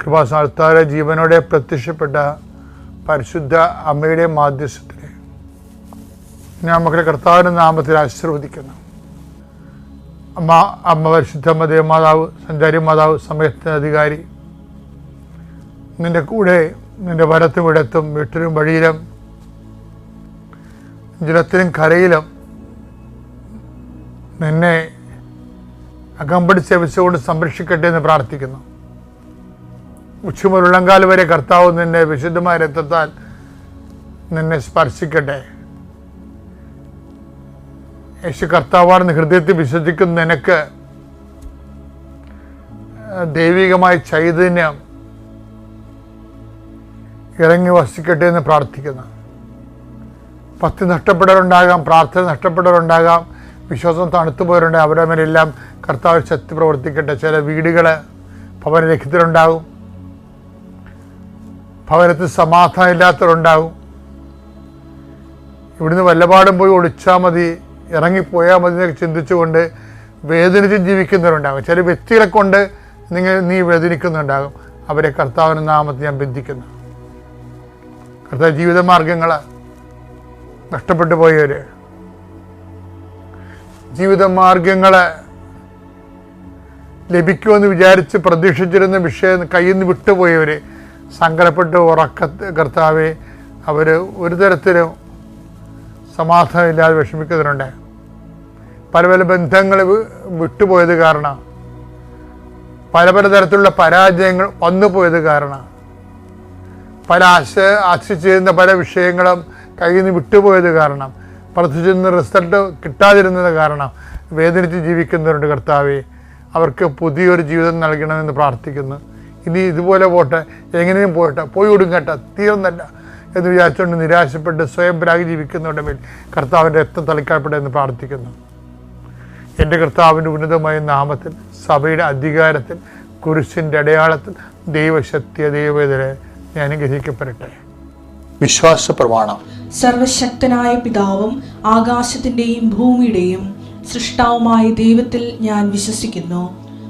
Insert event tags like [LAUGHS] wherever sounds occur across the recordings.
കൃപാസ്ഥാനത്താര ജീവനോടെ പ്രത്യക്ഷപ്പെട്ട പരിശുദ്ധ അമ്മയുടെ മാധ്യസ്ഥത്തിന് ഞാൻ മക്കളെ കർത്താവിന്റെ നാമത്തിൽ ആശീർവദിക്കുന്നു. അമ്മ അമ്മ പരിശുദ്ധമ്മ ദേവമാതാവ് സഞ്ചാരി മാതാവ് സമയത്തിന് അധികാരി നിന്റെ കൂടെ നിന്റെ വരത്തും ഇടത്തും വീട്ടിലും വഴിയിലും ജലത്തിലും കരയിലും നിന്നെ അകമ്പടി സേവിച്ചുകൊണ്ട് സംരക്ഷിക്കട്ടെ എന്ന് പ്രാർത്ഥിക്കുന്നു. ഉച്ചമുതൽ ഉള്ളങ്കാൽ വരെ കർത്താവ് നിന്നെ വിശുദ്ധമായ രക്തത്താൽ നിന്നെ സ്പർശിക്കട്ടെ. യേശു കർത്താവാണെന്ന് ഹൃദയത്തിൽ വിശ്വസിക്കുന്ന നിനക്ക് ദൈവികമായ ചൈതന്യം ഇറങ്ങി വസിക്കട്ടെ എന്ന് പ്രാർത്ഥിക്കുന്നു. ഭക്തി നഷ്ടപ്പെടലുണ്ടാകാം പ്രാർത്ഥന നഷ്ടപ്പെടലുണ്ടാകാം വിശ്വാസം തണുത്തുപോയവരുണ്ടാകും അവരുടെ മേലെല്ലാം കർത്താവ് ശക്തി പ്രവർത്തിക്കട്ടെ ചില വീടുകൾ ഭവനരഹിതരുണ്ടാകും ഭവനത്തിൽ സമാധാനം ഇല്ലാത്തവരുണ്ടാകും ഇവിടുന്ന് വല്ലപാടും പോയി ഒളിച്ചാൽ മതി ഇറങ്ങിപ്പോയാൽ മതി എന്നൊക്കെ ചിന്തിച്ചുകൊണ്ട് വേദനിച്ച് ജീവിക്കുന്നവരുണ്ടാകും. ചില വ്യക്തികളെ കൊണ്ട് നിങ്ങൾ നീ വേദനിക്കുന്നുണ്ടാകും. അവരെ കർത്താവിന് നാമത്തെ ഞാൻ ബന്ധിക്കുന്നു. കർത്താവ് ജീവിതമാർഗങ്ങൾ നഷ്ടപ്പെട്ടു പോയവർ ജീവിതമാർഗങ്ങൾ ലഭിക്കുമെന്ന് വിചാരിച്ച് പ്രതീക്ഷിച്ചിരുന്ന വിഷയം കയ്യിൽ നിന്ന് വിട്ടുപോയവർ സങ്കടപ്പെട്ട് ഉറക്ക കർത്താവെ അവർ ഒരു തരത്തിലും സമാധാനമില്ലാതെ വിഷമിക്കുന്നവരുണ്ട് പല പല ബന്ധങ്ങൾ വിട്ടുപോയത് കാരണം പല പല തരത്തിലുള്ള പരാജയങ്ങൾ വന്നു പോയത് കാരണം പല ആശ ആശിച്ചിരുന്ന പല വിഷയങ്ങളും കയ്യിൽ നിന്ന് വിട്ടുപോയത് കാരണം പ്രതീക്ഷിച്ചിരുന്ന റിസൾട്ട് കിട്ടാതിരുന്നത് കാരണം വേദനിച്ച് ജീവിക്കുന്നവരുണ്ട് കർത്താവെ. അവർക്ക് പുതിയൊരു ജീവിതം നൽകണമെന്ന് പ്രാർത്ഥിക്കുന്നു. ഇനി ഇതുപോലെ പോട്ടെ എങ്ങനെയും പോട്ടെ പോയി ഒടുങ്ങട്ടെ തീർന്നല്ല എന്ന് വിചാരിച്ചുകൊണ്ട് നിരാശപ്പെട്ട് സ്വയം പരാഗി ജീവിക്കുന്നവരുടെ മേൽ കർത്താവിന്റെ രക്തം തളിക്കപ്പെടെ എന്ന് പ്രാർത്ഥിക്കുന്നു. എന്റെ കർത്താവിന്റെ ഉന്നതമായ നാമത്തിൽ സഭയുടെ അധികാരത്തിൽ കുരിശിന്റെ അടയാളത്തിൽ ദൈവശക്തിയ ദൈവവേദന ഞാൻ അനുഗ്രഹിക്കപ്പെടട്ടെ. വിശ്വാസ പ്രമാണം. സർവശക്തനായ പിതാവും ആകാശത്തിന്റെയും ഭൂമിയുടെയും സൃഷ്ടാവുമായ ദൈവത്തിൽ ഞാൻ വിശ്വസിക്കുന്നു.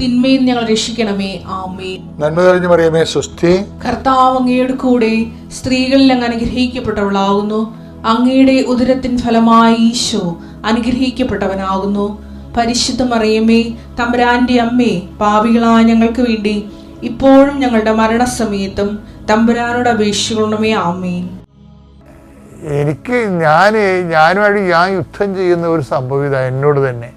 തിന്മയിൽ ഞങ്ങൾ രക്ഷിക്കണമേ. ആമേ നന്മ തെളിഞ്ഞു മറിയമേ സുസ്ഥി കർത്താവ് അങ്ങയുടെ കൂടെ സ്ത്രീകളിൽ അങ്ങ് അനുഗ്രഹിക്കപ്പെട്ടവളാകുന്നു. അങ്ങയുടെ ഉദരത്തിൻ ഫലമായി ഈശോ അനുഗ്രഹിക്കപ്പെട്ടവനാകുന്നു. പരിശുദ്ധ മറിയമേ തമ്പുരാന്റെ അമ്മേ പാപികളായ ഞങ്ങൾക്ക് വേണ്ടി ഇപ്പോഴും ഞങ്ങളുടെ മരണസമയത്തും തമ്പുരാനോട് അപേക്ഷിക്കണമേ. ആമേൻ. എനിക്ക് ഞാൻ ഞാനുമായിട്ട് ഞാൻ യുദ്ധം ചെയ്യുന്ന ഒരു സംഭവം ഇതാ എന്നോട് തന്നെ.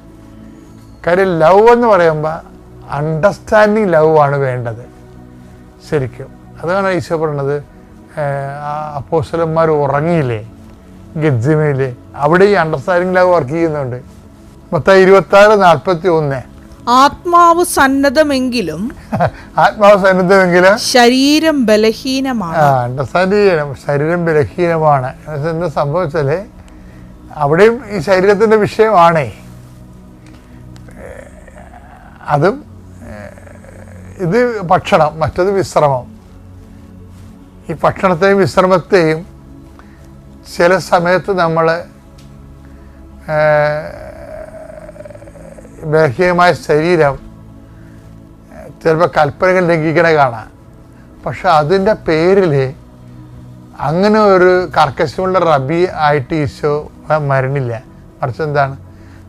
കാര്യം ലവ് എന്ന് പറയുമ്പോൾ അണ്ടർസ്റ്റാൻഡിങ് ലവ് ആണ് വേണ്ടത്. ശരിക്കും. അതാണ് ഈശോ പറഞ്ഞത്. അപ്പോസ്റ്റലന്മാർ ഉറങ്ങിയില്ലേ? ഗദ്സിമയിലെ അവിടെ ഈ അണ്ടർസ്റ്റാൻഡിങ് ലവ് വർക്ക് ചെയ്യുന്നുണ്ട്. മൊത്തം ഇരുപത്തി ആറ് നാൽപ്പത്തി ഒന്ന് ആത്മാവ് സന്നദ്ധമെങ്കിലും [LAUGHS] ആത്മാവ് സന്നദ്ധമെങ്കിലും ശരീരം ബലഹീനമാണ്. അണ്ടർസ്റ്റാൻഡ് ചെയ്യണം. ശരീരം ബലഹീനമാണ്. എന്താ സംഭവിച്ചാൽ അവിടെയും ഈ ശരീരത്തിന്റെ വിഷയമാണേ. അതും ഇത് ഭക്ഷണം മറ്റത് വിശ്രമം. ഈ ഭക്ഷണത്തെയും വിശ്രമത്തെയും ചില സമയത്ത് നമ്മൾ ബാഹ്യമായ ശരീരം ചിലപ്പോൾ കൽപ്പനകൾ ലംഘിക്കണ കാണാം. പക്ഷെ അതിന്റെ പേരിൽ അങ്ങനെ ഒരു കർക്കശമുള്ള റബി ആയിട്ട് ഈശോ മരണില്ല. മറിച്ച് എന്താണ്?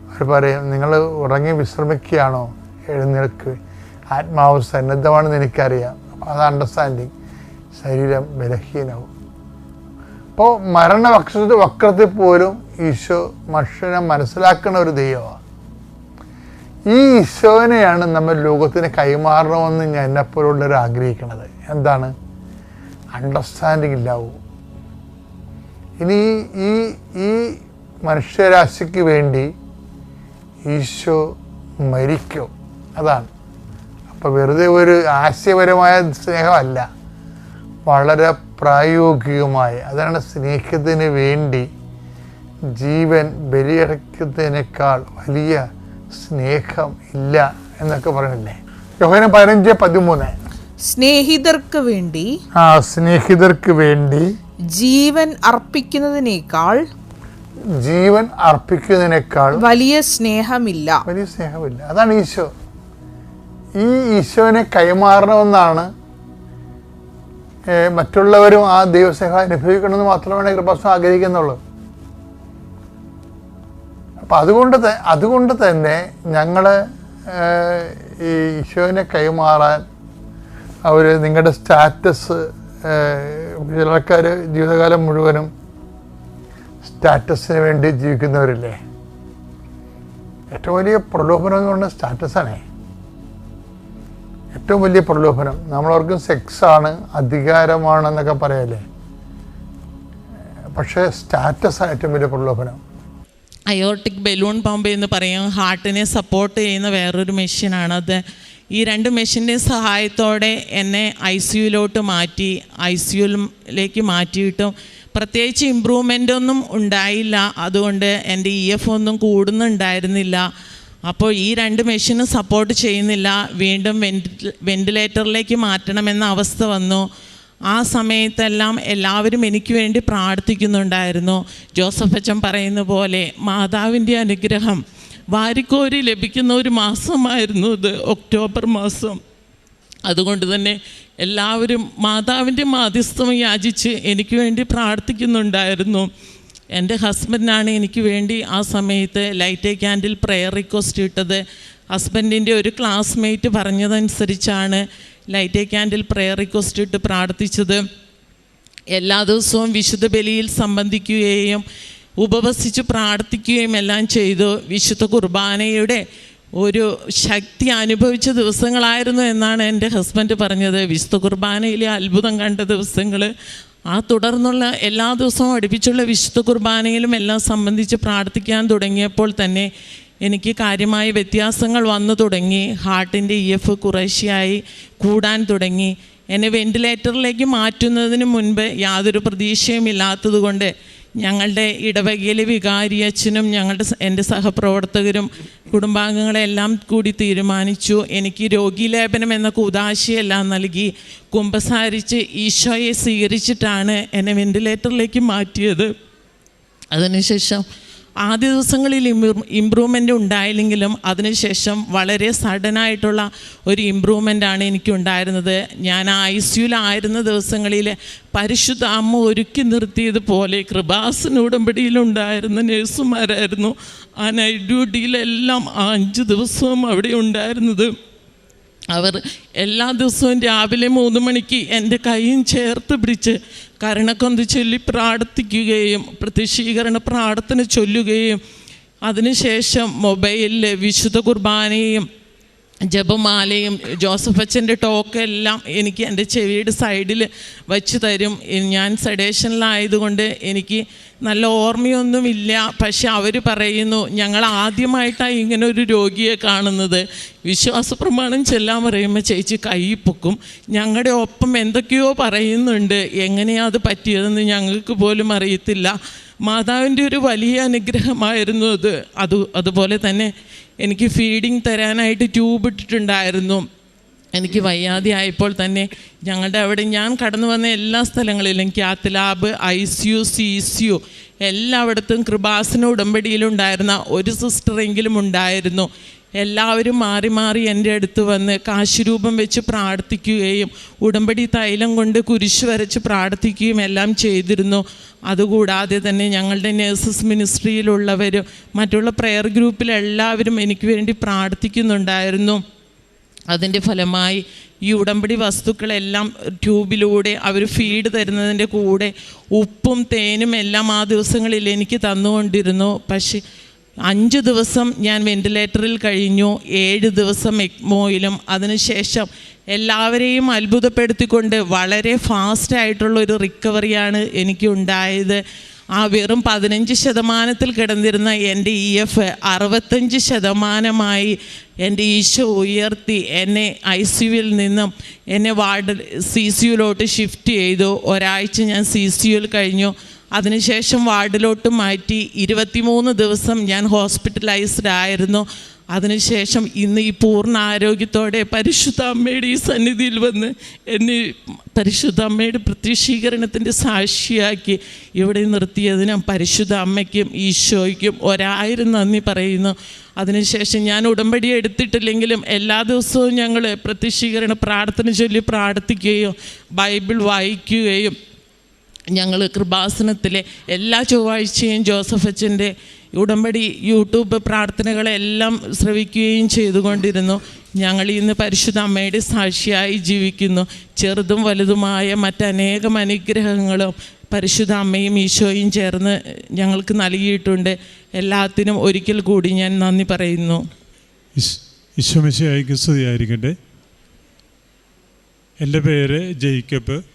അവർ പറയും നിങ്ങൾ ഉറങ്ങി വിശ്രമിക്കുകയാണോ? എഴുന്നേൽക്ക്. ആത്മാവ് സന്നദ്ധമാണെന്ന് എനിക്കറിയാം. അത് അണ്ടർസ്റ്റാൻഡിങ് ശരീരം ബലഹീനവും. അപ്പോൾ മരണ വക്ര വക്രത്തിൽ പോലും ഈശോ മനുഷ്യനെ മനസ്സിലാക്കുന്ന ഒരു ദൈവമാണ്. ഈ ഈശോനെയാണ് നമ്മൾ ലോകത്തിന് കൈമാറണമെന്ന് ഞാൻ എന്നെപ്പോലുള്ളവർ ആഗ്രഹിക്കുന്നത്. എന്താണ്? അണ്ടർസ്റ്റാൻഡിങ് ഇല്ലാവൂ ഇനി ഈ ഈ മനുഷ്യരാശിക്ക് വേണ്ടി ഈശോ മരിക്കും. അതാണ്. അപ്പോൾ വെറുതെ ഒരു ആശയപരമായ സ്നേഹമല്ല. വളരെ പ്രായോഗികമായ. അതാണ് സ്നേഹത്തിന് വേണ്ടി ജീവൻ ബലിയടക്കുന്നതിനേക്കാൾ വലിയ സ്നേഹം ഇല്ല എന്നൊക്കെ പറയണില്ലേ യോഹന പതിനഞ്ച് പതിമൂന്ന്. സ്നേഹിതർക്ക് വേണ്ടി ആ സ്നേഹിതർക്ക് വേണ്ടി ജീവൻ അർപ്പിക്കുന്നതിനേക്കാൾ ജീവൻ അർപ്പിക്കുന്നതിനേക്കാൾ വലിയ സ്നേഹമില്ല. വലിയ സ്നേഹമില്ല. അതാണ് ഈശോ ഈ ഈശോനെ കൈമാറണമെന്നാണ്. മറ്റുള്ളവരും ആ ദൈവസ്നേഹം അനുഭവിക്കണമെന്ന് മാത്രമാണ് കൃപാസം ആഗ്രഹിക്കുന്നുള്ളൂ. അപ്പം അതുകൊണ്ട് അതുകൊണ്ട് തന്നെ ഞങ്ങൾ ഈ ഈശോനെ കൈമാറാൻ അവർ നിങ്ങളുടെ സ്റ്റാറ്റസ് ചില ആൾക്കാർ ജീവിതകാലം മുഴുവനും സ്റ്റാറ്റസിന് വേണ്ടി ജീവിക്കുന്നവരില്ലേ? ഏറ്റവും വലിയ പ്രലോഭനം എന്ന് പറഞ്ഞാൽ സ്റ്റാറ്റസാണേ. ഏറ്റവും വലിയ പ്രലോഭനം നമ്മളവർക്കും സെക്സാണ് അധികാരമാണെന്നൊക്കെ പറയല്ലേ? പക്ഷേ സ്റ്റാറ്റസ് ഏറ്റവും വലിയ പ്രലോഭനം. അയോട്ടിക് ബലൂൺ പമ്പ് എന്ന് പറയും. ഹാർട്ടിനെ സപ്പോർട്ട് ചെയ്യുന്ന വേറൊരു മെഷീനാണ് അത് ഈ രണ്ട് മെഷീന്റെ സഹായത്തോടെ എന്നെ ഐ സിയുലോട്ട് മാറ്റി ഐ സിയുലേക്ക് മാറ്റിയിട്ടും പ്രത്യേകിച്ച് ഇമ്പ്രൂവ്മെന്റ് ഒന്നും ഉണ്ടായില്ല. അതുകൊണ്ട് എന്റെ ഇ എഫ് ഒന്നും കൂടുന്നുണ്ടായിരുന്നില്ല. അപ്പോൾ ഈ രണ്ട് മെഷീനും സപ്പോർട്ട് ചെയ്യുന്നില്ല. വീണ്ടും വെന്റി വെന്റിലേറ്ററിലേക്ക് മാറ്റണമെന്ന അവസ്ഥ വന്നു. ആ സമയത്തെല്ലാം എല്ലാവരും എനിക്ക് വേണ്ടി പ്രാർത്ഥിക്കുന്നുണ്ടായിരുന്നു. ജോസഫ് അച്ഛൻ പറയുന്ന പോലെ മാതാവിന്റെ അനുഗ്രഹം വാരിക്കോരി ലഭിക്കുന്ന ഒരു മാസമായിരുന്നു ഇത് ഒക്ടോബർ മാസം. അതുകൊണ്ട് തന്നെ എല്ലാവരും മാതാവിന്റെ മാധ്യസ്ഥം യാചിച്ച് എനിക്ക് വേണ്ടി പ്രാർത്ഥിക്കുന്നുണ്ടായിരുന്നു. എന്റെ ഹസ്ബൻഡാണ് എനിക്ക് വേണ്ടി ആ സമയത്ത് light a candle prayer request ഇട്ടത്. ഹസ്ബൻഡിന്റെ ഒരു classmate പറഞ്ഞതനുസരിച്ചാണ് light a candle prayer request ഇട്ട് പ്രാർത്ഥിച്ചത്. എല്ലാ ദിവസവും വിശുദ്ധ ബലിയിൽ സംബന്ധിക്കുകയും ഉപവസിച്ച് പ്രാർത്ഥിക്കുകയും എല്ലാം ചെയ്തു. വിശുദ്ധ കുർബാനയുടെ ഒരു ശക്തി അനുഭവിച്ച ദിവസങ്ങളായിരുന്നു എന്നാണ് എന്റെ ഹസ്ബൻഡ് പറഞ്ഞത്. വിശുദ്ധ കുർബാനയിലെ അത്ഭുതം കണ്ട ദിവസങ്ങൾ ആ തുടർന്നുള്ള എല്ലാ ദിവസവും അടുപ്പിച്ചുള്ള വിശുദ്ധ കുർബാനയിലും എല്ലാം സംബന്ധിച്ച് പ്രാർത്ഥിക്കാൻ തുടങ്ങിയപ്പോൾ തന്നെ എനിക്ക് കാര്യമായ വ്യത്യാസങ്ങൾ വന്നു തുടങ്ങി. ഹാർട്ടിന്റെ ഇ എഫ് കുറേശ്ശെയായി കൂടാൻ തുടങ്ങി. എന്നെ വെന്റിലേറ്ററിലേക്ക് മാറ്റുന്നതിന് മുൻപ് യാതൊരു പ്രതീക്ഷയും ഇല്ലാത്തതുകൊണ്ട് ഞങ്ങളുടെ ഇടവകയിലെ വികാരി അച്ഛനും ഞങ്ങളുടെ എന്റെ സഹപ്രവർത്തകരും കുടുംബാംഗങ്ങളെല്ലാം കൂടി തീരുമാനിച്ചു. എനിക്ക് രോഗീലേപനം എന്ന കുതാശയെല്ലാം നൽകി. കുമ്പസാരിച്ച് ഈശോയെ സ്വീകരിച്ചിട്ടാണ് എന്നെ വെന്റിലേറ്ററിലേക്ക് മാറ്റിയത്. അതിനുശേഷം ആദ്യ ദിവസങ്ങളിൽ ഇമ്പ്രൂവ്മെന്റ് ഉണ്ടായില്ലെങ്കിലും അതിനുശേഷം വളരെ സഡനായിട്ടുള്ള ഒരു ഇമ്പ്രൂവ്മെന്റ് ആണ് എനിക്കുണ്ടായിരുന്നത്. ഞാൻ ഐ സിയുലായിരുന്ന ദിവസങ്ങളിൽ പരിശുദ്ധ അമ്മ ഒരുക്കി നിർത്തിയതുപോലെ കൃപാസന ഉടമ്പടിയിലുണ്ടായിരുന്ന നഴ്സുമാരായിരുന്നു. ആ നൈറ്റ് ഡ്യൂട്ടിയിലെല്ലാം ആ അഞ്ച് ദിവസവും അവിടെ ഉണ്ടായിരുന്നത്. അവർ എല്ലാ ദിവസവും രാവിലെ മൂന്ന് മണിക്ക് എന്റെ കൈയും ചേർത്ത് പിടിച്ച് കരുണക്കൊന്ത് ചൊല്ലി പ്രാർത്ഥിക്കുകയും പ്രത്യക്ഷീകരണ പ്രാർത്ഥന ചൊല്ലുകയും അതിനുശേഷം മൊബൈലിൽ വിശുദ്ധ കുർബാനയും ജപമാലയും ജോസഫ് അച്ഛന്റെ ടോക്ക് എല്ലാം എനിക്ക് എന്റെ ചെവിയുടെ സൈഡിൽ വച്ച് തരും. ഞാൻ സെഡേഷനിലായതുകൊണ്ട് എനിക്ക് നല്ല ഓർമ്മയൊന്നുമില്ല. പക്ഷെ അവർ പറയുന്നു ഞങ്ങൾ ആദ്യമായിട്ടാണ് ഇങ്ങനെ ഒരു രോഗിയെ കാണുന്നത്. വിശ്വാസ പ്രമാണം ചെല്ലാൻ പറയുമ്പോൾ ചേച്ചി കൈപ്പൊക്കും പൊക്കും. ഞങ്ങളുടെ ഒപ്പം എന്തൊക്കെയോ പറയുന്നുണ്ട്. എങ്ങനെയാണ് അത് പറ്റിയതെന്ന് ഞങ്ങൾക്ക് പോലും അറിയത്തില്ല. മാതാവിന്റെ ഒരു വലിയ അനുഗ്രഹമായിരുന്നു അത്. അത് അതുപോലെ തന്നെ എനിക്ക് ഫീഡിങ് തരാനായിട്ട് ട്യൂബ് ഇട്ടിട്ടുണ്ടായിരുന്നു. എനിക്ക് വയ്യാതെ ആയപ്പോൾ തന്നെ ഞങ്ങളുടെ അവിടെ ഞാൻ കടന്നു വന്ന എല്ലാ സ്ഥലങ്ങളിലും cath lab I C U C C U എല്ലായിടത്തും കൃപാസന ഉടമ്പടിയിലുണ്ടായിരുന്ന ഒരു സിസ്റ്ററെങ്കിലും ഉണ്ടായിരുന്നു. എല്ലാവരും മാറി മാറി എന്റെ അടുത്ത് വന്ന് കാശുരൂപം വെച്ച് പ്രാർത്ഥിക്കുകയും ഉടമ്പടി തൈലം കൊണ്ട് കുരിശ് വരച്ച് പ്രാർത്ഥിക്കുകയും എല്ലാം ചെയ്തിരുന്നു. അതുകൂടാതെ തന്നെ ഞങ്ങളുടെ നേഴ്സസ് മിനിസ്ട്രിയിലുള്ളവരും മറ്റുള്ള പ്രെയർ ഗ്രൂപ്പിലെല്ലാവരും എനിക്ക് വേണ്ടി പ്രാർത്ഥിക്കുന്നുണ്ടായിരുന്നു. അതിന്റെ ഫലമായി ഈ ഉടമ്പടി വസ്തുക്കളെല്ലാം ട്യൂബിലൂടെ അവർ ഫീഡ് തരുന്നതിന്റെ കൂടെ ഉപ്പും തേനും എല്ലാം ആ ദിവസങ്ങളിൽ എനിക്ക് തന്നുകൊണ്ടിരുന്നു. പക്ഷേ അഞ്ച് ദിവസം ഞാൻ വെന്റിലേറ്ററിൽ കഴിഞ്ഞു. ഏഴ് ദിവസം എക്മോയിലും അതിനുശേഷം എല്ലാവരെയും അത്ഭുതപ്പെടുത്തിക്കൊണ്ട് വളരെ ഫാസ്റ്റ് ആയിട്ടുള്ള ഒരു റിക്കവറിയാണ് എനിക്ക് ഉണ്ടായത് ആ വെറും പതിനഞ്ച് ശതമാനത്തിൽ കിടന്നിരുന്ന എന്റെ ഇ എഫ് അറുപത്തഞ്ച് ശതമാനമായി എന്റെ ഈശോ ഉയർത്തി എന്നെ ഐ സിയുവിൽ നിന്നും എന്നെ വാർഡ് സി സിയുലോട്ട് ഷിഫ്റ്റ് ചെയ്തു. ഒരാഴ്ച ഞാൻ സി സിയുൽ കഴിഞ്ഞു. അതിനുശേഷം വാർഡിലോട്ട് മാറ്റി ഇരുപത്തിമൂന്ന് ദിവസം ഞാൻ ഹോസ്പിറ്റലൈസ്ഡ് ആയിരുന്നു. അതിനുശേഷം ഇന്ന് ഈ പൂർണ ആരോഗ്യത്തോടെ പരിശുദ്ധ അമ്മയുടെ ഈ സന്നിധിയിൽ വന്ന് എന്നെ പരിശുദ്ധ അമ്മയുടെ പ്രത്യക്ഷീകരണത്തിന്റെ സാക്ഷിയാക്കി ഇവിടെ നിർത്തിയതിനും പരിശുദ്ധ അമ്മയ്ക്കും ഈശോയ്ക്കും ഒരായിരം നന്ദി പറയുന്നു. അതിനുശേഷം ഞാൻ ഉടമ്പടി എടുത്തിട്ടില്ലെങ്കിലും എല്ലാ ദിവസവും ഞങ്ങൾ പ്രത്യക്ഷീകരണ പ്രാർത്ഥന ചൊല്ലി പ്രാർത്ഥിക്കുകയും ബൈബിൾ വായിക്കുകയും ഞങ്ങൾ കൃപാസനത്തിലെ എല്ലാ ചൊവ്വാഴ്ചയും ജോസഫ് അച്ഛന്റെ ഉടമ്പടി യൂട്യൂബ് പ്രാർത്ഥനകളെല്ലാം ശ്രവിക്കുകയും ചെയ്തുകൊണ്ടിരുന്നു. ഞങ്ങൾ ഇന്ന് പരിശുദ്ധ അമ്മയുടെ സാക്ഷിയായി ജീവിക്കുന്നു. ചെറുതും വലുതുമായ മറ്റനേകം അനുഗ്രഹങ്ങളും പരിശുദ്ധ അമ്മയും ഈശോയും ചേർന്ന് ഞങ്ങൾക്ക് നൽകിയിട്ടുണ്ട്. എല്ലാത്തിനും ഒരിക്കൽ കൂടി ഞാൻ നന്ദി പറയുന്നു. ഈശ്വമിശയായിക്ക് സ്തുതിയായിരിക്കട്ടെ. എന്റെ പേര് ജെയ്ക്കബ്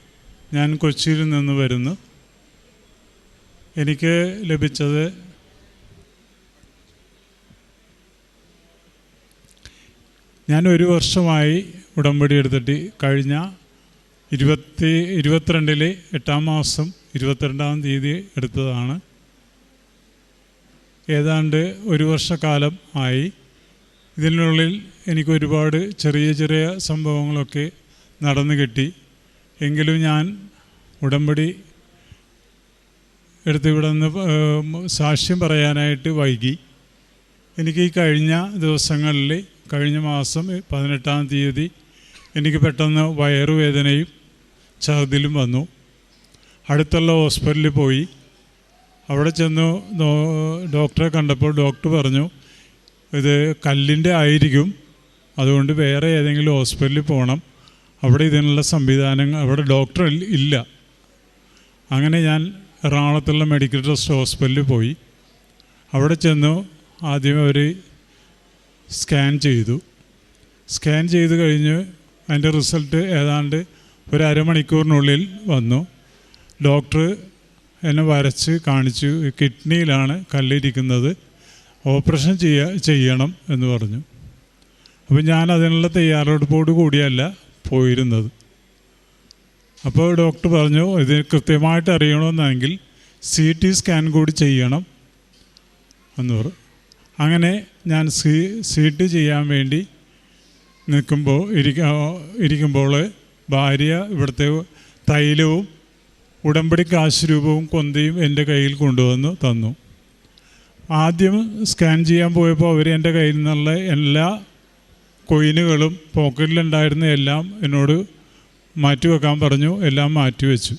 ഞാൻ കൊച്ചിയിൽ നിന്ന് വരുന്നു. എനിക്ക് ലഭിച്ചത് ഞാൻ ഒരു വർഷമായി ഉടമ്പടി എടുത്തിട്ട് കഴിഞ്ഞ ഇരുപത്തി ഇരുപത്തിരണ്ടിൽ എട്ടാം മാസം ഇരുപത്തിരണ്ടാം തീയതി എടുത്തതാണ്. ഏതാണ്ട് ഒരു വർഷക്കാലം ആയി. ഇതിനുള്ളിൽ എനിക്ക് ഒരുപാട് ചെറിയ ചെറിയ സംഭവങ്ങളൊക്കെ നടന്നു കിട്ടി. എങ്കിലും ഞാൻ ഉടമ്പടി എടുത്ത് ഇവിടെ നിന്ന് സാക്ഷ്യം പറയാനായിട്ട് വൈകി. എനിക്ക് ഈ കഴിഞ്ഞ ദിവസങ്ങളിൽ കഴിഞ്ഞ മാസം പതിനെട്ടാം തീയതി എനിക്ക് പെട്ടെന്ന് വയറുവേദനയും ഛർദിലും വന്നു. അടുത്തുള്ള ഹോസ്പിറ്റലിൽ പോയി. അവിടെ ചെന്നു ഡോക്ടറെ കണ്ടപ്പോൾ ഡോക്ടർ പറഞ്ഞു ഇത് കല്ലിന്റെ ആയിരിക്കും. അതുകൊണ്ട് വേറെ ഏതെങ്കിലും ഹോസ്പിറ്റലിൽ പോകണം അവിടെ ഇതിനുള്ള സംവിധാനങ്ങൾ അവിടെ ഡോക്ടർ ഇല്ല- അങ്ങനെ ഞാൻ എറണാകുളത്തുള്ള മെഡിക്കൽ ട്രസ്റ്റ് ഹോസ്പിറ്റലിൽ പോയി. അവിടെ ചെന്നു ആദ്യം അവർ സ്കാൻ ചെയ്തു. സ്കാൻ ചെയ്ത് കഴിഞ്ഞ് അതിന്റെ റിസൾട്ട് ഏതാണ്ട് ഒരു അരമണിക്കൂറിനുള്ളിൽ വന്നു. ഡോക്ടർ എന്നെ വരച്ച് കാണിച്ചു കിഡ്നിയിലാണ് കല്ലിരിക്കുന്നത് ഓപ്പറേഷൻ ചെയ്യ ചെയ്യണം എന്ന് പറഞ്ഞു. അപ്പോൾ ഞാൻ അതിനുള്ള തയ്യാറെടുപ്പോട് കൂടിയല്ല പോയിരുന്നത്. അപ്പോൾ ഡോക്ടർ പറഞ്ഞു ഇത് കൃത്യമായിട്ട് അറിയണമെന്നെങ്കിൽ സി ടി സ്കാൻ കൂടി ചെയ്യണം. എന്ന് പറഞ്ഞു. അങ്ങനെ ഞാൻ സി സി ടി ചെയ്യാൻ വേണ്ടി നിൽക്കുമ്പോൾ ഇരിക്ക ഇരിക്കുമ്പോൾ ഭാര്യ ഇവിടുത്തെ തൈലവും ഉടമ്പടി കാശ് രൂപവും കൊന്തയും എന്റെ കയ്യിൽ കൊണ്ടുവന്ന് തന്നു. ആദ്യം സ്കാൻ ചെയ്യാൻ പോയപ്പോൾ അവർ എന്റെ കയ്യിൽ നിന്നുള്ള എല്ലാ കൊയിനുകളും പോക്കറ്റിലുണ്ടായിരുന്ന എല്ലാം എന്നോട് മാറ്റിവെക്കാൻ പറഞ്ഞു. എല്ലാം മാറ്റിവെച്ചു.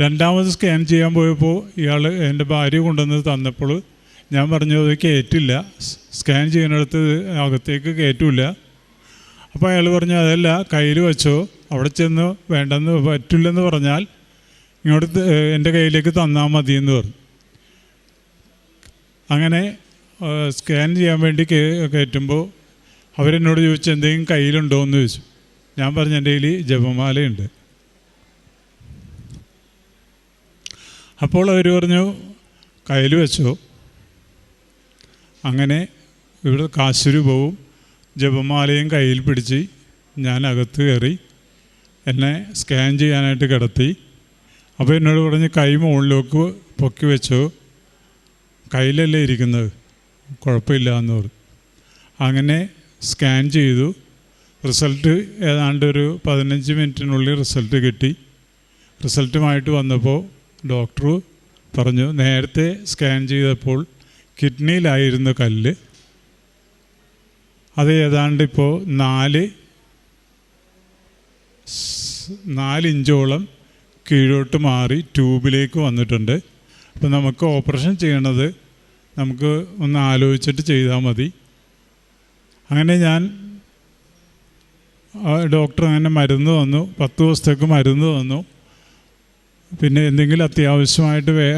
രണ്ടാമത് സ്കാൻ ചെയ്യാൻ പോയപ്പോൾ ഇയാൾ എന്റെ ഭാര്യ കൊണ്ടുവന്ന് തന്നപ്പോൾ ഞാൻ പറഞ്ഞു അത് കയറ്റില്ല സ്കാൻ ചെയ്യുന്നിടത്ത് അകത്തേക്ക് കയറ്റില്ല അപ്പോൾ അയാൾ പറഞ്ഞു അതല്ല കയ്യിൽ വെച്ചോ. അവിടെ ചെന്ന് വേണ്ടെന്ന് പറ്റില്ലെന്ന് പറഞ്ഞാൽ ഇങ്ങോട്ട് എന്റെ കയ്യിലേക്ക് തന്നാൽ മതി എന്ന് പറഞ്ഞു. അങ്ങനെ സ്കാൻ ചെയ്യാൻ വേണ്ടി കയറ്റുമ്പോൾ അവരെന്നോട് ചോദിച്ചു എന്തെങ്കിലും കയ്യിലുണ്ടോ എന്ന് ചോദിച്ചു. ഞാൻ പറഞ്ഞു എന്റെ കയ്യിൽ ജപമാലയുണ്ട്. അപ്പോൾ അവർ പറഞ്ഞു കയ്യിൽ വെച്ചോ. അങ്ങനെ ഇവിടെ കാശുരൂപവും ജപമാലയും കയ്യിൽ പിടിച്ച് ഞാൻ അകത്ത് കയറി എന്നെ സ്കാൻ ചെയ്യാനായിട്ട് കിടത്തി. അപ്പോൾ എന്നോട് പറഞ്ഞ് കൈ മുകളിലേക്ക് പൊക്കി വെച്ചോ. കയ്യിലല്ലേ ഇരിക്കുന്നത്. കുഴപ്പമില്ല എന്ന് പറഞ്ഞു. അങ്ങനെ സ്കാൻ ചെയ്തു. റിസൾട്ട് ഏതാണ്ട് ഒരു പതിനഞ്ച് മിനിറ്റിനുള്ളിൽ റിസൾട്ട് കിട്ടി. റിസൾട്ടുമായിട്ട് വന്നപ്പോൾ ഡോക്ടർ പറഞ്ഞു നേരത്തെ സ്കാൻ ചെയ്തപ്പോൾ കിഡ്നിയിലായിരുന്ന കല്ല്. അത് ഏതാണ്ട് ഇപ്പോൾ നാല് നാലിഞ്ചോളം കീഴോട്ട് മാറി ട്യൂബിലേക്ക് വന്നിട്ടുണ്ട്. അപ്പോൾ നമുക്ക് ഓപ്പറേഷൻ ചെയ്യണത് നമുക്ക് ഒന്ന് ആലോചിച്ചിട്ട് ചെയ്താൽ മതി. അങ്ങനെ ഞാൻ ഡോക്ടർ അങ്ങനെ മരുന്ന് തന്നു. പത്ത് ദിവസത്തേക്ക് മരുന്ന് തന്നു. പിന്നെ എന്തെങ്കിലും അത്യാവശ്യമായിട്ട് വേ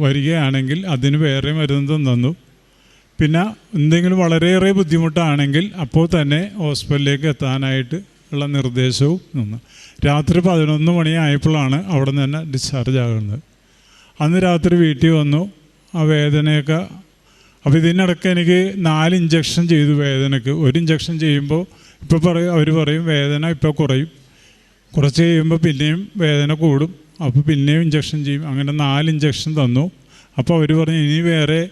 വരികയാണെങ്കിൽ അതിന് വേറെ മരുന്ന് തന്നു. പിന്നെ എന്തെങ്കിലും വളരെയേറെ ബുദ്ധിമുട്ടാണെങ്കിൽ അപ്പോൾ തന്നെ ഹോസ്പിറ്റലിലേക്ക് എത്താനായിട്ട് ഉള്ള നിർദ്ദേശവും നിന്നു. രാത്രി പതിനൊന്ന് മണിയായപ്പോഴാണ് അവിടെ നിന്ന് തന്നെ ഡിസ്ചാർജ് ആകുന്നത്. അന്ന് രാത്രി വീട്ടിൽ വന്നു. ആ വേദനയൊക്കെ അപ്പോൾ ഇതിനിടയ്ക്ക് എനിക്ക് നാല് ഇഞ്ചക്ഷൻ ചെയ്തു വേദനയ്ക്ക് ഒരു ഇഞ്ചക്ഷൻ ചെയ്യുമ്പോൾ ഇപ്പോൾ പറയും അവർ പറയും വേദന ഇപ്പോൾ കുറയും. കുറച്ച് കഴിയുമ്പോൾ പിന്നെയും വേദന കൂടും. അപ്പോൾ പിന്നെയും ഇഞ്ചക്ഷൻ ചെയ്യും. അങ്ങനെ നാല് ഇഞ്ചക്ഷൻ തന്നു. അപ്പോൾ അവർ പറഞ്ഞു ഇനി വേറെ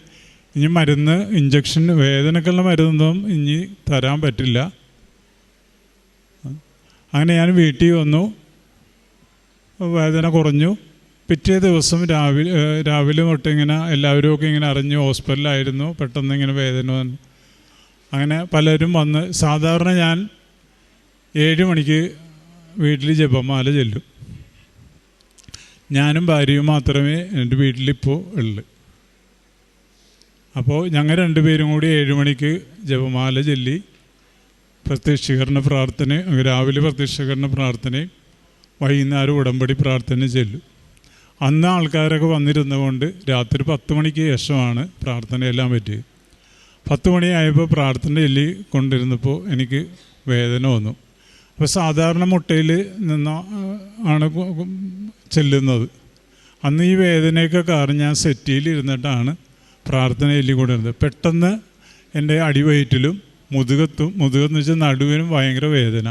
ഇനി മരുന്ന് ഇഞ്ചക്ഷൻ വേദനക്കുള്ള മരുന്നൊന്നും ഇനി തരാൻ പറ്റില്ല. അങ്ങനെ ഞാൻ വീട്ടിൽ വന്നു. വേദന കുറഞ്ഞു. പിറ്റേ ദിവസം രാവിലെ രാവിലെ തൊട്ട് ഇങ്ങനെ എല്ലാവരും ഒക്കെ ഇങ്ങനെ അറിഞ്ഞു ഹോസ്പിറ്റലായിരുന്നു പെട്ടെന്ന് ഇങ്ങനെ വേദന വന്നു. അങ്ങനെ പലരും വന്ന് സാധാരണ ഞാൻ ഏഴ് മണിക്ക് വീട്ടിൽ ജപമാല ചെല്ലും. ഞാനും ഭാര്യയും മാത്രമേ എന്റെ വീട്ടിലിപ്പോൾ ഉള്ളു. അപ്പോൾ ഞങ്ങൾ രണ്ടുപേരും കൂടി ഏഴ് മണിക്ക് ജപമാല ചൊല്ലി പ്രത്യക്ഷീകരണ പ്രാർത്ഥനയും രാവിലെ പ്രത്യക്ഷീകരണ പ്രാർത്ഥനയും വൈകുന്നേരം ഉടമ്പടി പ്രാർത്ഥന ചെല്ലും. അന്ന് ആൾക്കാരൊക്കെ വന്നിരുന്നതുകൊണ്ട് രാത്രി പത്ത് മണിക്ക് ശേഷമാണ് പ്രാർത്ഥനയെല്ലാം പറ്റിയത്. പത്ത് മണിയായപ്പോൾ പ്രാർത്ഥന ചൊല്ലി കൊണ്ടിരുന്നപ്പോൾ എനിക്ക് വേദന വന്നു. അപ്പോൾ സാധാരണ മുട്ടയിൽ നിന്ന ആണ് ചെല്ലുന്നത്. അന്ന് ഈ വേദനയൊക്കെ കാരണം ഞാൻ സെറ്റിയിൽ ഇരുന്നിട്ടാണ് പ്രാർത്ഥന ചൊല്ലിക്കൊണ്ടിരുന്നത് പെട്ടെന്ന് എന്റെ അടിവയറ്റിലും മുതുകത്തും മുതുകെന്ന് വെച്ചാൽ നടുവിനും ഭയങ്കര വേദന.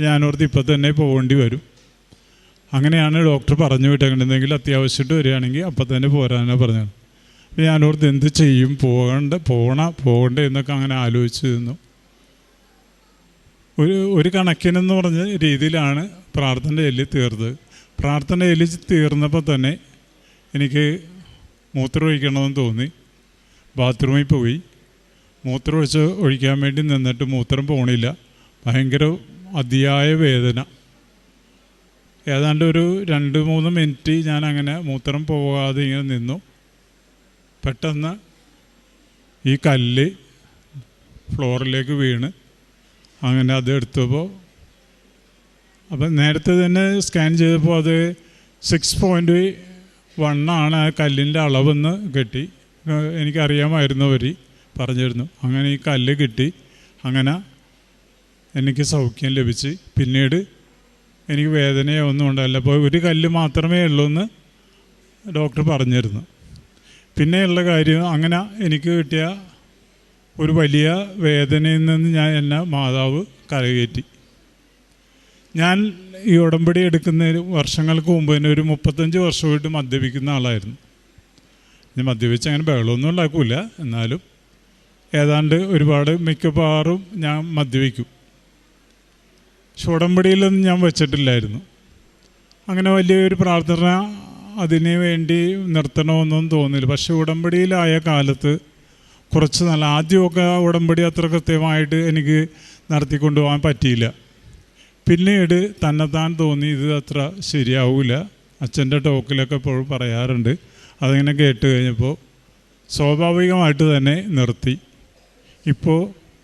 ഞാനോർത്ത് ഇപ്പം തന്നെ പോകേണ്ടി വരും. അങ്ങനെയാണ് ഡോക്ടർ പറഞ്ഞു വിട്ടേക്കുന്നത് അത്യാവശ്യമായിട്ട് വരികയാണെങ്കിൽ അപ്പം തന്നെ പോരാനാണ് പറഞ്ഞത്. ഞാനോർത്ത് എന്ത് ചെയ്യും? പോകണ്ട പോകണ പോകണ്ട എന്നൊക്കെ അങ്ങനെ ആലോചിച്ച് നിന്നു. ഒരു ഒരു കണക്കിനെന്ന് പറഞ്ഞ രീതിയിലാണ് പ്രാർത്ഥന എല്ലി തീർത്തത് പ്രാർത്ഥന എല്ലി തീർന്നപ്പോൾ തന്നെ എനിക്ക് മൂത്രമൊഴിക്കണമെന്ന് തോന്നി. ബാത്റൂമിൽ പോയി. മൂത്രം ഒഴിച്ച് ഒഴിക്കാൻ വേണ്ടി നിന്നിട്ട് മൂത്രം പോണില്ല. ഭയങ്കര അതിയായ വേദന. ഏതാണ്ട് ഒരു രണ്ട് മൂന്ന് മിനിറ്റ് ഞാൻ അങ്ങനെ മൂത്രം പോകാതെ ഇങ്ങനെ നിന്നു. പെട്ടെന്ന് ഈ കല്ല് ഫ്ലോറിലേക്ക് വീണ്. അങ്ങനെ അത് എടുത്തപ്പോൾ അപ്പം നേരത്തെ തന്നെ സ്കാൻ ചെയ്തപ്പോൾ അത് സിക്സ് പോയിന്റ് വണ്ണാണ് ആ കല്ലിന്റെ അളവെന്ന് കിട്ടി. എനിക്കറിയാമായിരുന്നു അവർ പറഞ്ഞിരുന്നു. അങ്ങനെ ഈ കല്ല് കിട്ടി. അങ്ങനെ എനിക്ക് സൗഖ്യം ലഭിച്ച്. പിന്നീട് എനിക്ക് വേദനയോ ഒന്നും ഉണ്ടായില്ല. അപ്പോൾ ഒരു കല്ല് മാത്രമേ ഉള്ളൂ എന്ന് ഡോക്ടർ പറഞ്ഞിരുന്നു. പിന്നെയുള്ള കാര്യം അങ്ങനെ എനിക്ക് കിട്ടിയ ഒരു വലിയ വേദനയിൽ നിന്ന് ഞാൻ എന്നെ മാതാവ് കരകയറ്റി. ഞാൻ ഈ ഉടമ്പടി എടുക്കുന്ന വർഷങ്ങൾക്ക് മുമ്പ് തന്നെ ഒരു മുപ്പത്തഞ്ച് വർഷമായിട്ട് മദ്യപിക്കുന്ന ആളായിരുന്നു. ഞാൻ മദ്യപിച്ച് അങ്ങനെ ബഹളമൊന്നും ഉണ്ടാക്കില്ല എന്നാലും ഏതാണ്ട് ഒരുപാട് മിക്കപ്പാറും ഞാൻ മദ്യപിക്കും. പക്ഷെ ഉടമ്പടിയിലൊന്നും ഞാൻ വെച്ചിട്ടില്ലായിരുന്നു. അങ്ങനെ വലിയൊരു പ്രാർത്ഥന അതിന് വേണ്ടി നിർത്തണമെന്നൊന്നും തോന്നില്ല പക്ഷെ ഉടമ്പടിയിലായ കാലത്ത് കുറച്ച് നല്ല ആദ്യമൊക്കെ ഉടമ്പടി അത്ര കൃത്യമായിട്ട് എനിക്ക് നടത്തിക്കൊണ്ടുപോകാൻ പറ്റിയില്ല. പിന്നീട് തന്നെത്താൻ തോന്നി ഇത് അത്ര ശരിയാവില്ല അച്ഛന്റെ ടോക്കിലൊക്കെ എപ്പോഴും പറയാറുണ്ട്. അതിങ്ങനെ കേട്ട് കഴിഞ്ഞപ്പോൾ സ്വാഭാവികമായിട്ട് തന്നെ നിർത്തി. ഇപ്പോൾ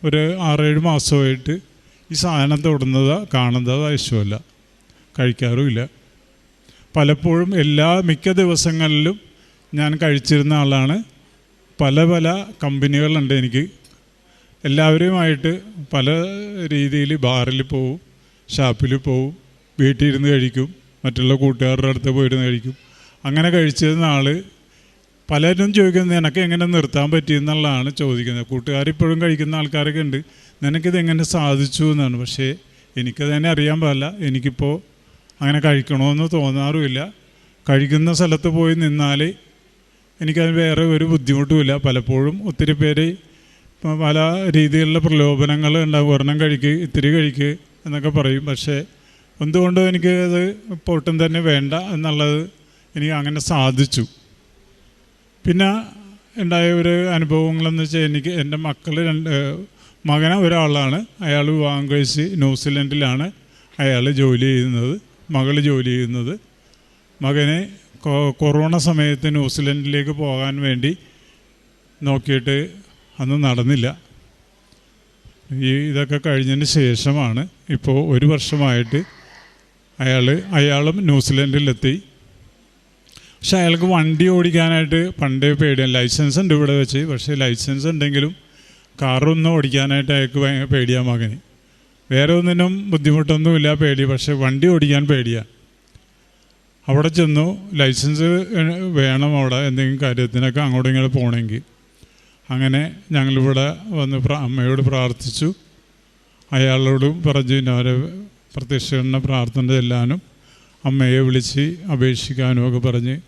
ഒരു ആറേഴ് മാസമായിട്ട് ഈ സാധനം തൊടുന്നത് കാണുന്നത് ആവശ്യമല്ല കഴിക്കാറുമില്ല. പലപ്പോഴും എല്ലാ മിക്ക ദിവസങ്ങളിലും ഞാൻ കഴിച്ചിരുന്ന ആളാണ്. പല പല കമ്പനികളുണ്ട് എനിക്ക്. എല്ലാവരുമായിട്ട് പല രീതിയിൽ ബാറിൽ പോവും ഷാപ്പിൽ പോവും വീട്ടിൽ ഇരുന്ന് കഴിക്കും മറ്റുള്ള കൂട്ടുകാരുടെ അടുത്ത് പോയിരുന്ന് കഴിക്കും. അങ്ങനെ കഴിച്ചിരുന്ന ആൾ പലരും ചോദിക്കുന്നത് നിനക്ക് എങ്ങനെ നിർത്താൻ പറ്റിയെന്നുള്ളതാണ് ചോദിക്കുന്നത്. കൂട്ടുകാരിപ്പോഴും കഴിക്കുന്ന ആൾക്കാരൊക്കെ ഉണ്ട്. നിനക്കിത് എങ്ങനെ സാധിച്ചു എന്നാണ്. പക്ഷേ എനിക്കത് തന്നെ അറിയാൻ പാടില്ല. എനിക്കിപ്പോൾ അങ്ങനെ കഴിക്കണമെന്ന് തോന്നാറുമില്ല. കഴിക്കുന്ന സ്ഥലത്ത് പോയി നിന്നാൽ എനിക്കതിന് വേറെ ഒരു ബുദ്ധിമുട്ടുമില്ല. പലപ്പോഴും ഒത്തിരി പേര് പല രീതിയിലുള്ള പ്രലോഭനങ്ങൾ ഉണ്ടാകും. ഒരെണ്ണം കഴിക്ക് ഇത്തിരി കഴിക്ക് എന്നൊക്കെ പറയും. പക്ഷേ എന്തുകൊണ്ടും എനിക്ക് അത് ഒട്ടും തന്നെ വേണ്ട എന്നുള്ളത് എനിക്ക് അങ്ങനെ സാധിച്ചു. പിന്നെ ഉണ്ടായ ഒരു അനുഭവങ്ങളെന്ന് വെച്ചാൽ എനിക്ക് എന്റെ മക്കൾ രണ്ട് മകന ഒരാളാണ്. അയാൾ വിവാഹം ന്യൂസിലൻഡിലാണ് അയാൾ ജോലി ചെയ്യുന്നത് മകൾ ജോലി ചെയ്യുന്നത്. മകനെ കൊറോണ സമയത്ത് ന്യൂസിലൻഡിലേക്ക് പോകാൻ വേണ്ടി നോക്കിയിട്ട് അന്ന് നടന്നില്ല. ഈ ഇതൊക്കെ കഴിഞ്ഞതിന് ശേഷമാണ് ഇപ്പോൾ ഒരു വർഷമായിട്ട് അയാൾ അയാളും ന്യൂസിലൻഡിലെത്തി. പക്ഷെ അയാൾക്ക് വണ്ടി ഓടിക്കാനായിട്ട് പണ്ടേ പേടിയാണ് ലൈസൻസ് ഉണ്ട് ഇവിടെ വെച്ച്. പക്ഷേ ലൈസൻസ് ഉണ്ടെങ്കിലും കാറൊന്നും ഓടിക്കാനായിട്ട് അയാൾക്ക് പേടിയാണ് മകന്. വേറെ ഒന്നിനും ബുദ്ധിമുട്ടൊന്നുമില്ല പേടി. പക്ഷെ വണ്ടി ഓടിക്കാൻ പേടിയാണ് അവിടെ ചെന്നു ലൈസൻസ് വേണം അവിടെ എന്തെങ്കിലും കാര്യത്തിനൊക്കെ അങ്ങോട്ടും ഇങ്ങോട്ട് പോകണമെങ്കിൽ. അങ്ങനെ ഞങ്ങളിവിടെ വന്ന് അമ്മയോട് പ്രാർത്ഥിച്ചു. അയാളോടും പറഞ്ഞു അവരെ പ്രത്യക്ഷീകരണ പ്രാർത്ഥന ചെല്ലാനും അമ്മയെ വിളിച്ച് അപേക്ഷിക്കാനും ഒക്കെ പറഞ്ഞ്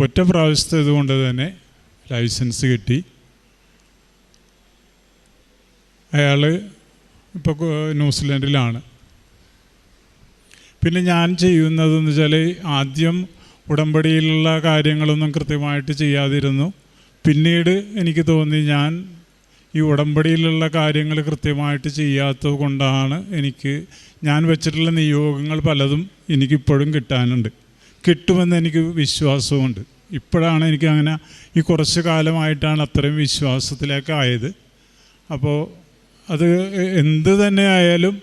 ഒറ്റ പ്രാവശ്യത്തെ ഇതുകൊണ്ട് തന്നെ ലൈസൻസ് കിട്ടി. അയാൾ ഇപ്പോൾ ന്യൂസിലൻഡിലാണ്. പിന്നെ ഞാൻ ചെയ്യുന്നതെന്ന് വെച്ചാൽ ആദ്യം ഉടമ്പടിയിലുള്ള കാര്യങ്ങളൊന്നും കൃത്യമായിട്ട് ചെയ്യാതിരുന്നു. പിന്നീട് എനിക്ക് തോന്നി ഞാൻ ഈ ഉടമ്പടിയിലുള്ള കാര്യങ്ങൾ കൃത്യമായിട്ട് ചെയ്യാത്തത് കൊണ്ടാണ് എനിക്ക് ഞാൻ വെച്ചിട്ടുള്ള നിയോഗങ്ങൾ പലതും എനിക്കിപ്പോഴും കിട്ടാനുണ്ട്. കിട്ടുമെന്ന് എനിക്ക് വിശ്വാസമുണ്ട് ഇപ്പോഴാണ് എനിക്ക് അങ്ങനെ ഈ കുറച്ച് കാലമായിട്ടാണ് അത്രയും വിശ്വാസത്തിലേക്ക് ആയത്. അപ്പോൾ അത് എന്ത് തന്നെ ആയാലും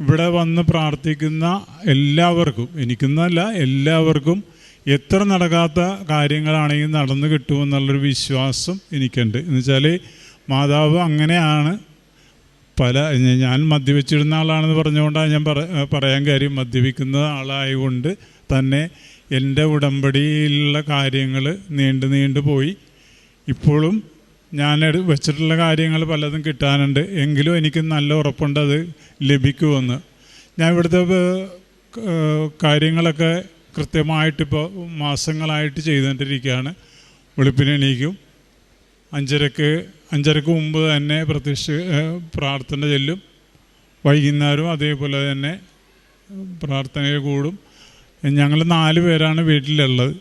ഇവിടെ വന്ന് പ്രാർത്ഥിക്കുന്ന എല്ലാവർക്കും എനിക്കെന്നല്ല എല്ലാവർക്കും എത്ര നടക്കാത്ത കാര്യങ്ങളാണെങ്കിൽ നടന്നു കിട്ടുമെന്നുള്ളൊരു വിശ്വാസം എനിക്കുണ്ട്. എന്ന് വെച്ചാൽ മാതാവ് അങ്ങനെയാണ്. പല ഞാൻ മദ്യപിച്ചിരുന്ന ആളാണെന്ന് പറഞ്ഞുകൊണ്ടാണ് ഞാൻ പറ പറയാൻ കാര്യം. മദ്യപിക്കുന്ന ആളായതുകൊണ്ട് തന്നെ എന്റെ ഉടമ്പടിയിലുള്ള കാര്യങ്ങൾ നീണ്ടു നീണ്ടു പോയി. ഇപ്പോഴും ഞാൻ വെച്ചിട്ടുള്ള കാര്യങ്ങൾ പലതും കിട്ടാനുണ്ട്. എങ്കിലും എനിക്ക് നല്ല ഉറപ്പുണ്ട് അത് ലഭിക്കുമെന്ന്. ഞാൻ ഇവിടുത്തെ കാര്യങ്ങളൊക്കെ കൃത്യമായിട്ടിപ്പോൾ മാസങ്ങളായിട്ട് ചെയ്തുകൊണ്ടിരിക്കുകയാണ്. വെളുപ്പിന് എണീക്കും. അഞ്ചരക്ക് അഞ്ചരക്ക് മുമ്പ് തന്നെ പ്രത്യക്ഷ പ്രാർത്ഥന ചെല്ലും. വൈകുന്നേരവും അതേപോലെ തന്നെ പ്രാർത്ഥനയിൽ കൂടും. ഞങ്ങൾ നാല് പേരാണ് വീട്ടിലുള്ളത്.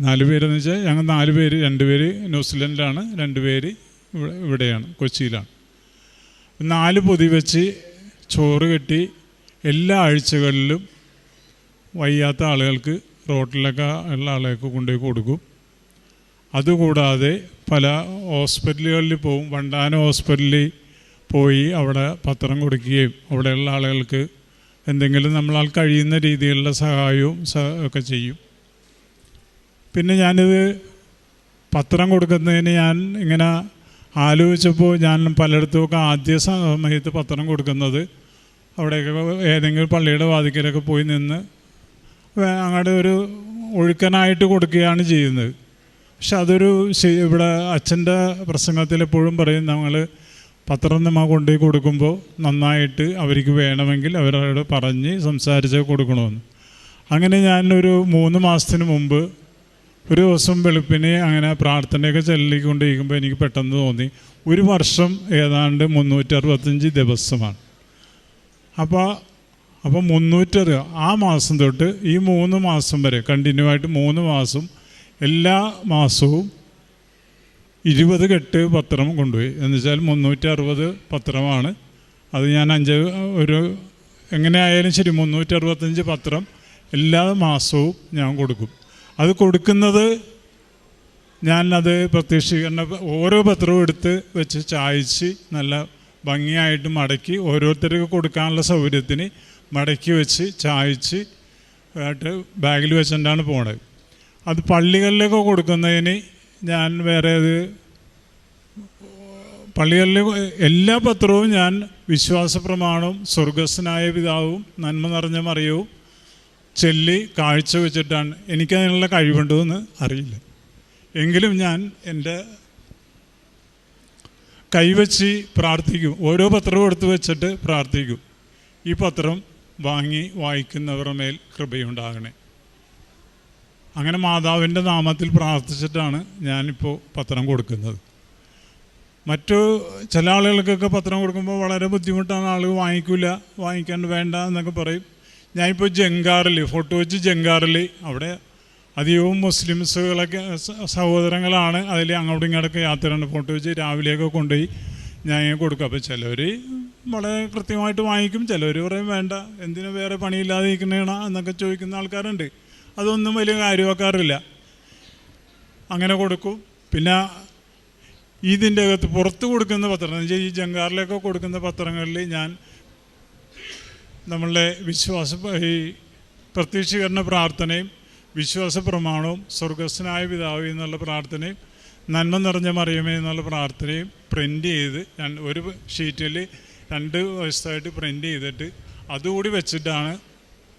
നാല് പേരെന്ന് വെച്ചാൽ ഞങ്ങൾ നാല് പേര് രണ്ട് പേര് ന്യൂസിലൻഡിലാണ് രണ്ട് പേര് ഇവിടെ ഇവിടെയാണ് കൊച്ചിയിലാണ്. നാല് പൊതി വെച്ച് ചോറ് കെട്ടി എല്ലാ ആഴ്ചകളിലും വയ്യാത്ത ആളുകൾക്ക് റോട്ടിലൊക്കെ ഉള്ള ആളുകൾക്ക് കൊണ്ടുപോയി കൊടുക്കും. അതുകൂടാതെ പല ഹോസ്പിറ്റലുകളിൽ പോവും. വണ്ടാന ഹോസ്പിറ്റലിൽ പോയി അവിടെ പത്രം കൊടുക്കുകയും അവിടെയുള്ള ആളുകൾക്ക് എന്തെങ്കിലും നമ്മളാൽ കഴിയുന്ന രീതിയിലുള്ള സഹായവും ഒക്കെ ചെയ്യും. പിന്നെ ഞാനിത് പത്രം കൊടുക്കുന്നതിന് ഞാൻ ഇങ്ങനെ ആലോചിച്ചപ്പോൾ ഞാൻ പലയിടത്തുമൊക്കെ ആദ്യ സമയത്ത് പത്രം കൊടുക്കുന്നത്. അവിടെയൊക്കെ ഏതെങ്കിലും പള്ളിയുടെ വാതിക്കലൊക്കെ പോയി നിന്ന് അങ്ങോട്ട് ഒരു ഒഴുക്കനായിട്ട് കൊടുക്കുകയാണ് ചെയ്യുന്നത്. പക്ഷെ അതൊരു ഇവിടെ അച്ഛന്റെ പ്രസംഗത്തിൽ എപ്പോഴും പറയും നമ്മൾ പത്രം നമ്മൾ കൊണ്ടുപോയി കൊടുക്കുമ്പോൾ നന്നായിട്ട് അവർക്ക് വേണമെങ്കിൽ അവരോട് പറഞ്ഞ് സംസാരിച്ച് കൊടുക്കണമെന്ന് അങ്ങനെ ഞാനൊരു മൂന്ന് മാസത്തിന് മുമ്പ് ഒരു ദിവസം വെളുപ്പിനെ അങ്ങനെ പ്രാർത്ഥനയൊക്കെ ചെല്ലിക്കൊണ്ടിരിക്കുമ്പോൾ എനിക്ക് പെട്ടെന്ന് തോന്നി ഒരു വർഷം ഏതാണ്ട് മുന്നൂറ്ററുപത്തഞ്ച് ദിവസമാണ്. അപ്പോൾ അപ്പോൾ മുന്നൂറ്ററ് ആ മാസം തൊട്ട് ഈ മൂന്ന് മാസം വരെ കണ്ടിന്യൂ ആയിട്ട് മൂന്ന് മാസം എല്ലാ മാസവും ഇരുപത് കെട്ട് പത്രം കൊണ്ടുപോയി. എന്ന് വെച്ചാൽ മുന്നൂറ്റി അറുപത് പത്രമാണ്. അത് ഞാൻ അഞ്ച് ഒരു എങ്ങനെയായാലും ശരി മുന്നൂറ്റി അറുപത്തഞ്ച് പത്രം എല്ലാ മാസവും ഞാൻ കൊടുക്കും. അത് കൊടുക്കുന്നത് ഞാൻ അത് പ്രത്യക്ഷീകരണ ഓരോ പത്രവും എടുത്ത് വെച്ച് ചായച്ച് നല്ല ഭംഗിയായിട്ട് മടക്കി ഓരോരുത്തർക്ക് കൊടുക്കാനുള്ള സൗകര്യത്തിന് മടക്കി വെച്ച് ചായച്ച് ആയിട്ട് ബാഗിൽ വെച്ചിട്ടാണ് പോണത്. അത് പള്ളികളിലേക്ക് കൊടുക്കുന്നതിന് ഞാൻ വേറെ അത് പള്ളികളിൽ എല്ലാ പത്രവും ഞാൻ വിശ്വാസ പ്രമാണവും സ്വർഗസ്സനായ പിതാവും നന്മ നിറഞ്ഞ മറിയവും ചൊല്ലി കാഴ്ച വെച്ചിട്ടാണ് എനിക്കതിനുള്ള കഴിവുണ്ടോ എന്ന് അറിയില്ല. എങ്കിലും ഞാൻ എന്റെ കൈവച്ച് പ്രാർത്ഥിക്കും. ഓരോ പത്രവും എടുത്ത് വെച്ചിട്ട് പ്രാർത്ഥിക്കും. ഈ പത്രം വാങ്ങി വായിക്കുന്നവരുടെ മേൽ കൃപയുണ്ടാകണേ. അങ്ങനെ മാതാവിന്റെ നാമത്തിൽ പ്രാർത്ഥിച്ചിട്ടാണ് ഞാനിപ്പോൾ പത്രം കൊടുക്കുന്നത്. മറ്റു ചില ആളുകൾക്കൊക്കെ പത്രം കൊടുക്കുമ്പോൾ വളരെ ബുദ്ധിമുട്ടാണ്. ആളുകൾ വാങ്ങിക്കില്ല വാങ്ങിക്കാൻ വേണ്ട എന്നൊക്കെ പറയും. ഞാനിപ്പോൾ ജംഗാറിൽ ഫോട്ടോ വെച്ച് ജംഗാറിൽ അവിടെ അധികവും മുസ്ലിംസുകളൊക്കെ സഹോദരങ്ങളാണ് അതിൽ അങ്ങോട്ടും ഇങ്ങോട്ടൊക്കെ യാത്രയാണ് ഫോട്ടോ വെച്ച് രാവിലെയൊക്കെ കൊണ്ടുപോയി ഞാൻ കൊടുക്കും. അപ്പോൾ ചിലവർ വളരെ കൃത്യമായിട്ട് വാങ്ങിക്കും ചിലവർ പറയും വേണ്ട എന്തിനു വേറെ പണിയില്ലാതെ ഇരിക്കണേണ എന്നൊക്കെ ചോദിക്കുന്ന ആൾക്കാരുണ്ട്. അതൊന്നും വലിയ കാര്യമാക്കാറില്ല. അങ്ങനെ കൊടുക്കും. പിന്നെ ഇതിന്റെ അകത്ത് പുറത്ത് കൊടുക്കുന്ന പത്രം എന്ന് വെച്ചാൽ ഈ ജങ്കാറിലൊക്കെ കൊടുക്കുന്ന പത്രങ്ങളിൽ ഞാൻ നമ്മളുടെ വിശ്വാസ ഈ പ്രത്യക്ഷീകരണ പ്രാർത്ഥനയും വിശ്വാസ പ്രമാണവും സ്വർഗസ്വനായ പിതാവ് എന്നുള്ള പ്രാർത്ഥനയും നന്മ നിറഞ്ഞ മറിയമേ എന്നുള്ള പ്രാർത്ഥനയും പ്രിന്റ് ചെയ്ത് ഒരു ഷീറ്റിൽ രണ്ട് വശത്തായിട്ട് പ്രിന്റ് ചെയ്തിട്ട് അതുകൂടി വെച്ചിട്ടാണ്